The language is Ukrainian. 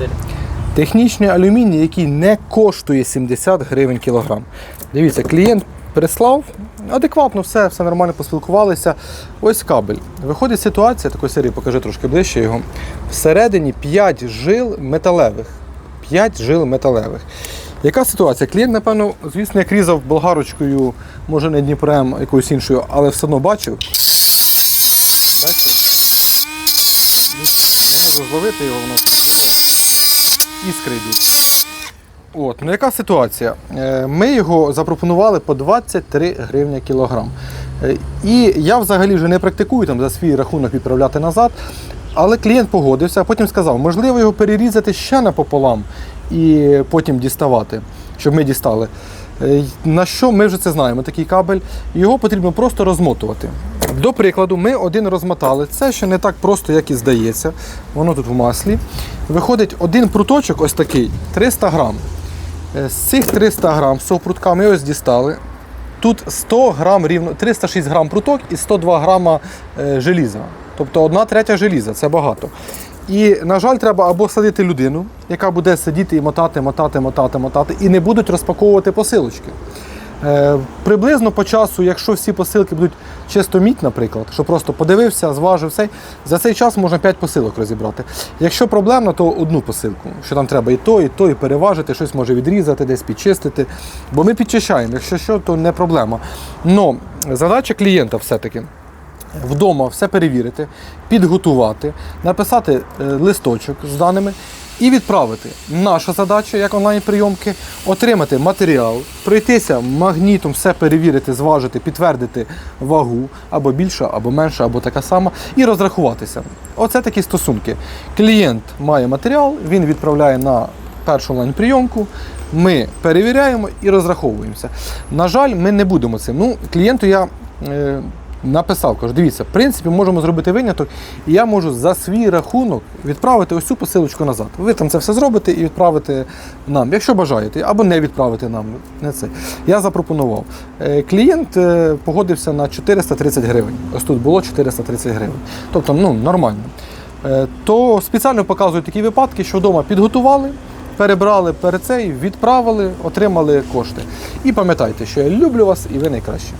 модель. Технічний алюміній, який не коштує 70 гривень кілограм. Дивіться, клієнт прислав, адекватно все, все нормально поспілкувалися. Ось кабель. Виходить ситуація, такої серії покажи трошки ближче його. Всередині 5 жил металевих. 5 жил металевих. Яка ситуація? Клієнт, напевно, звісно, як різав болгарочкою, може не Дніпром, якоюсь іншою, але все одно бачив. Бачите? Не можу зловити його, воно іскри йдуть. От, ну яка ситуація? Е, Ми його запропонували по 23 гривні кілограм. Е, І я взагалі вже не практикую там за свій рахунок відправляти назад. Але клієнт погодився, а потім сказав, можливо, його перерізати ще напополам і потім діставати, щоб ми дістали. Е, На що ми вже це знаємо, такий кабель. Його потрібно просто розмотувати. До прикладу, ми один розмотали. Це ще не так просто, як і здається. Воно тут в маслі. Виходить один пруточок, ось такий, 300 грам. Е, З цих 300 грам з цього прутка ми ось дістали. Тут 100 грам рівно, 306 грам пруток і 102 грама е, желіза. Тобто одна третя желіза, це багато. І, на жаль, треба або садити людину, яка буде сидіти і мотати, мотати, мотати, мотати, і не будуть розпаковувати посилочки. Е, приблизно по часу, якщо всі посилки будуть чисто мідь, наприклад, що просто подивився, зважив все, за цей час можна 5 посилок розібрати. Якщо проблемно, то одну посилку, що там треба і то, і то, і переважити, щось може відрізати, десь підчистити. Бо ми підчищаємо, якщо що, то не проблема. Но задача клієнта все-таки. Вдома все перевірити, підготувати, написати е, листочок з даними і відправити. Наша задача, як онлайн-прийомки, отримати матеріал, пройтися магнітом, все перевірити, зважити, підтвердити вагу або більша, або менша, або така сама, і розрахуватися. Оце такі стосунки. Клієнт має матеріал, він відправляє на першу онлайн-прийомку. Ми перевіряємо і розраховуємося. На жаль, ми не будемо цим. Ну, клієнту я. Написав, кажу, дивіться, в принципі, можемо зробити виняток, і я можу за свій рахунок відправити ось цю посилочку назад. Ви там це все зробите і відправите нам, якщо бажаєте, або не відправити нам. Не це. Я запропонував. Е, Клієнт е, погодився на 430 гривень. Ось тут було 430 гривень. Тобто, ну, нормально. Е, То спеціально показують такі випадки, що вдома підготували, перебрали перед цей, відправили, отримали кошти. І пам'ятайте, що я люблю вас і ви найкраще.